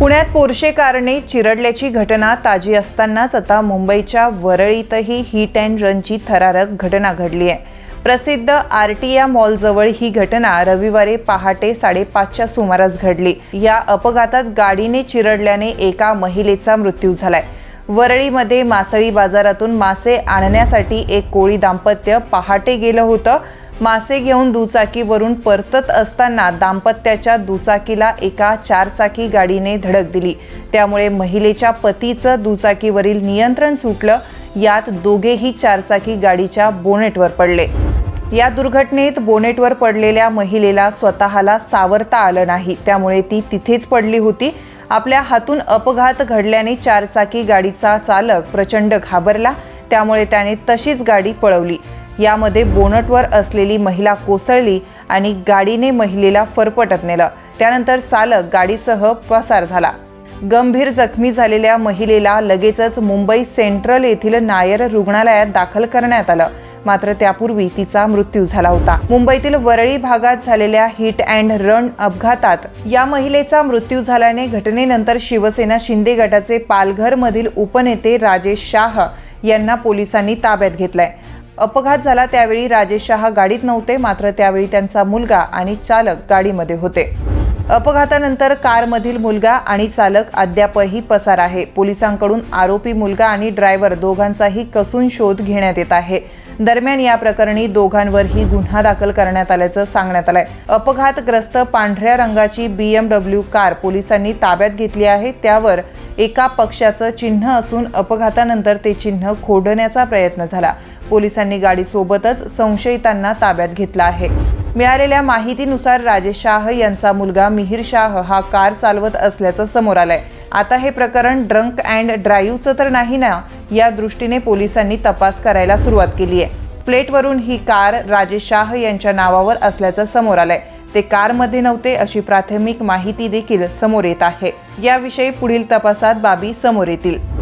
पुण्यात पोर्शे कारने चिरडल्याची घटना ताजी असतानाच आता मुंबईच्या वरळीतही हिट अँड रनची थरारक घटना घडली आहे. प्रसिद्ध आरटीया मॉलजवळ ही घटना रविवारी पहाटे साडेपाचच्या सुमारास घडली. या अपघातात गाडीने चिरडल्याने एका महिलेचा मृत्यू झालाय. वरळीमध्ये मासळी बाजारातून मासे आणण्यासाठी एक कोळी दाम्पत्य पहाटे गेलं होतं. मासे घेऊन दुचाकीवरून परतत असताना दाम्पत्याच्या दुचाकीला एका चारचाकी गाडीने धडक दिली. त्यामुळे महिलेच्या पतीचं दुचाकीवरील नियंत्रण सुटलं. यात दोघेही चारचाकी गाडीच्या बोनेटवर पडले. या दुर्घटनेत बोनेटवर पडलेल्या महिलेला स्वतःला सावरता आलं नाही. त्यामुळे ती तिथेच पडली होती. आपल्या हातून अपघात घडल्याने चारचाकी गाडीचा चालक प्रचंड घाबरला. त्यामुळे त्याने तशीच गाडी पळवली. यामध्ये बोनटवर असलेली महिला कोसळली आणि गाडीने महिलेला फरफटत नेलं. त्यानंतर चालक गाडीसह पसार झाला. गंभीर जखमी झालेल्या महिलेला लगेचच मुंबई सेंट्रल येथील नायर रुग्णालयात दाखल करण्यात आलं. मात्र त्यापूर्वी तिचा मृत्यू झाला होता. मुंबईतील वरळी भागात झालेल्या हिट अँड रन अपघातात या महिलेचा मृत्यू झाल्याने घटनेनंतर शिवसेना शिंदे गटाचे पालघरमधील उपनेते राजेश शाह यांना पोलिसांनी ताब्यात घेतलाय. अपघात झाला त्यावेळी राजेश शहा गाडीत नव्हते मात्र त्यावेळी त्यांचा मुलगा आणि चालक गाडीमध्ये होते. अपघातानंतर कारमधील मुलगा आणि चालक अद्यापही पसार आहे. पोलिसांकडून आरोपी मुलगा आणि ड्रायव्हर दोघांचाही कसून शोध घेण्यात येत आहे. दरम्यान या प्रकरणी दोघांवरही गुन्हा दाखल करण्यात आल्याचं सांगण्यात आलंय. अपघातग्रस्त पांढऱ्या रंगाची बीएमडब्ल्यू कार पोलिसांनी ताब्यात घेतली आहे. त्यावर एका पक्षाचं चिन्ह असून अपघातानंतर ते चिन्ह खोडण्याचा प्रयत्न झाला. पोलिसांनी गाडीसोबतच संशयितांना ताब्यात घेतला आहे. मिळालेल्या माहितीनुसार राजेश शाह यांचा मुलगा मिहिर शाह हा कार चालवत असल्याचं समोर आलंय. आता हे प्रकरण ड्रंक अँड ड्राईव्हचं तर नाही ना या दृष्टीने पोलिसांनी तपास करायला सुरुवात केली आहे प्लेटवरून ही कार राजेश शाह यांच्या नावावर असल्याचं समोर आलंय. ते कारमध्ये नव्हते अशी प्राथमिक माहिती देखील समोर येत आहे. याविषयी पुढील तपासात बाबी समोर येतील.